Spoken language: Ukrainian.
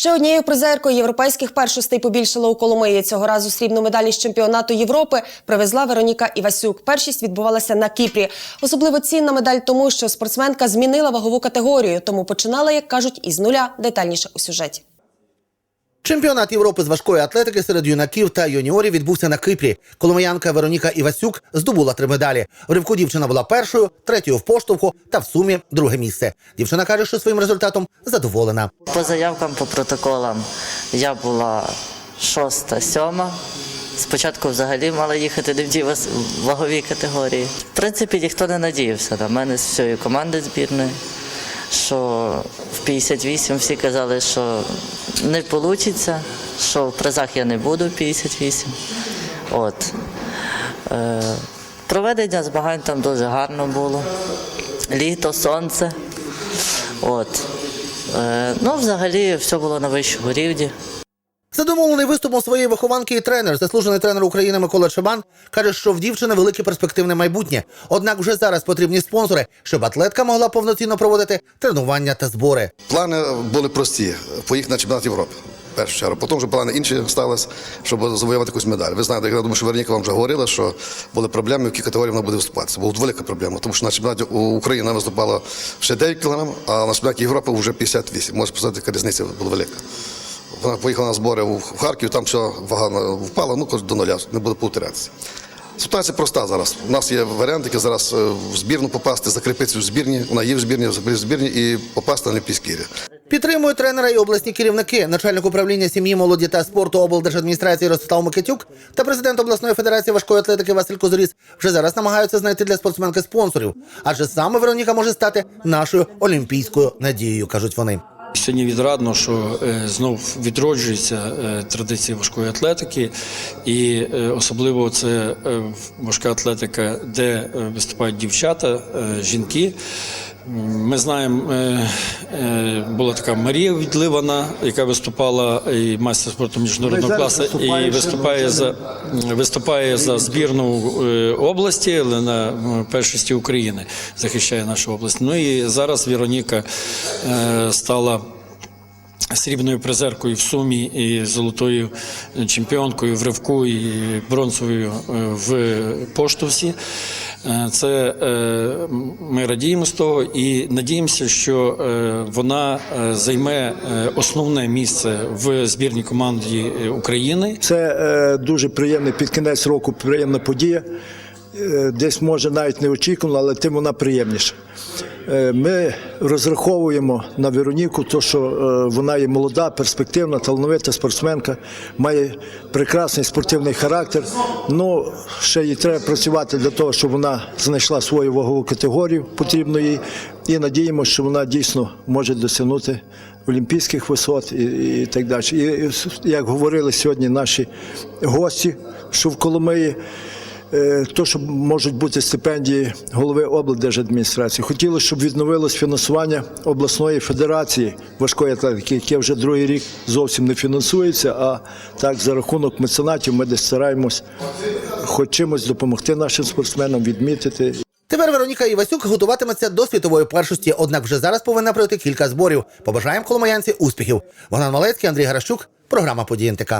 Ще однією призеркою європейських першостей побільшало у Коломиї. Цього разу срібну медаль з чемпіонату Європи привезла Вероніка Івасюк. Першість відбувалася на Кіпрі. Особливо цінна медаль тому, що спортсменка змінила вагову категорію, тому починала, як кажуть, із нуля. Детальніше у сюжеті. Чемпіонат Європи з важкої атлетики серед юнаків та юніорів відбувся на Кипрі. Коломиянка Вероніка Івасюк здобула три медалі. В ривку дівчина була першою, третьою в поштовху та в сумі друге місце. Дівчина каже, що своїм результатом задоволена. По заявкам, по протоколам я була шоста, сьома. Спочатку взагалі мала їхати не в ті вагові категорії. В принципі, ніхто не надіявся на мене з всієї команди збірної, що в 58 всі казали, що не вийде, що в призах я не буду в 58. От. Е, проведення змагань там дуже гарно було. Літо, сонце. От. Е, ну, взагалі, все було на вищому рівні. Задоволений виступом своєї вихованки і тренер, заслужений тренер України Микола Чабан, каже, що в дівчини велике перспективне майбутнє. Однак вже зараз потрібні спонсори, щоб атлетка могла повноцінно проводити тренування та збори. Плани були прості поїхати на чемпіонат Європи. Першу чергу. Потім вже плани інші сталися, щоб завоювати якусь медаль. Ви знаєте, я думаю, що Вероніка вам вже говорила, що були проблеми, в якій категорії вона буде виступати. Це була велика проблема, тому що на чемпіонаті України вона виступала ще 9 кг, а на чемпіонаті Європи вже 58. Можете сказати, яка різниця була велика. Вона поїхала на збори в Харків, там все вага впала, ну до нуля, не буде повторятися. Ситуація проста зараз. У нас є варіант, який зараз е, в збірну попасти, закріпитися в збірні, вона є в збірні, в збірні і попасти на Олімпійські ігри. Підтримують тренера і обласні керівники, начальник управління сім'ї, молоді та спорту облдержадміністрації Ростислав Микитюк та президент обласної федерації важкої атлетики Василь Козоріс вже зараз намагаються знайти для спортсменки спонсорів. Адже саме Вероніка може стати нашою олімпійською надією, кажуть вони. Сьогодні відрадно, що е, знов відроджується е, традиція важкої атлетики, і е, особливо це важка атлетика, де виступають дівчата, жінки. Ми знаємо, е, е, була така Марія Відливана, яка виступала і майстер спорту міжнародного класу, і виступає за виступає за збірну е, області, але на першості України захищає нашу область. Ну і зараз Вероніка стала срібною призеркою в сумі і золотою чемпіонкою в ривку і бронзовою е, в поштовсі. Е, Це е, ми радіємо з того і надіємося, що е, вона е, займе е, основне місце в збірній команді е, України. Це е, дуже приємний під кінець року приємна подія. Е, Десь може навіть не очікувано, але тим вона приємніша. Е, Ми розраховуємо на Вероніку, то що е, вона є молода, перспективна, талановита спортсменка, має прекрасний спортивний характер. Ну ще їй треба працювати для того, щоб вона знайшла свою вагову категорію, потрібно їй, і надіємося, що вона дійсно може досягнути олімпійських висот і, і так далі. І як говорили сьогодні наші гості, що в Коломиї. Е, То, що можуть бути стипендії голови облдержадміністрації. Хотілося, щоб відновилось фінансування обласної федерації важкої атлетики, яке вже другий рік зовсім не фінансується. А так за рахунок меценатів ми десь стараємось хоч чимось допомогти нашим спортсменам відмітити. Тепер Вероніка Івасюк готуватиметься до світової першості, однак вже зараз повинна пройти кілька зборів. Побажаємо коломаянці успіхів. Богдан Малецький, Андрій Гаращук, програма «Події НТК».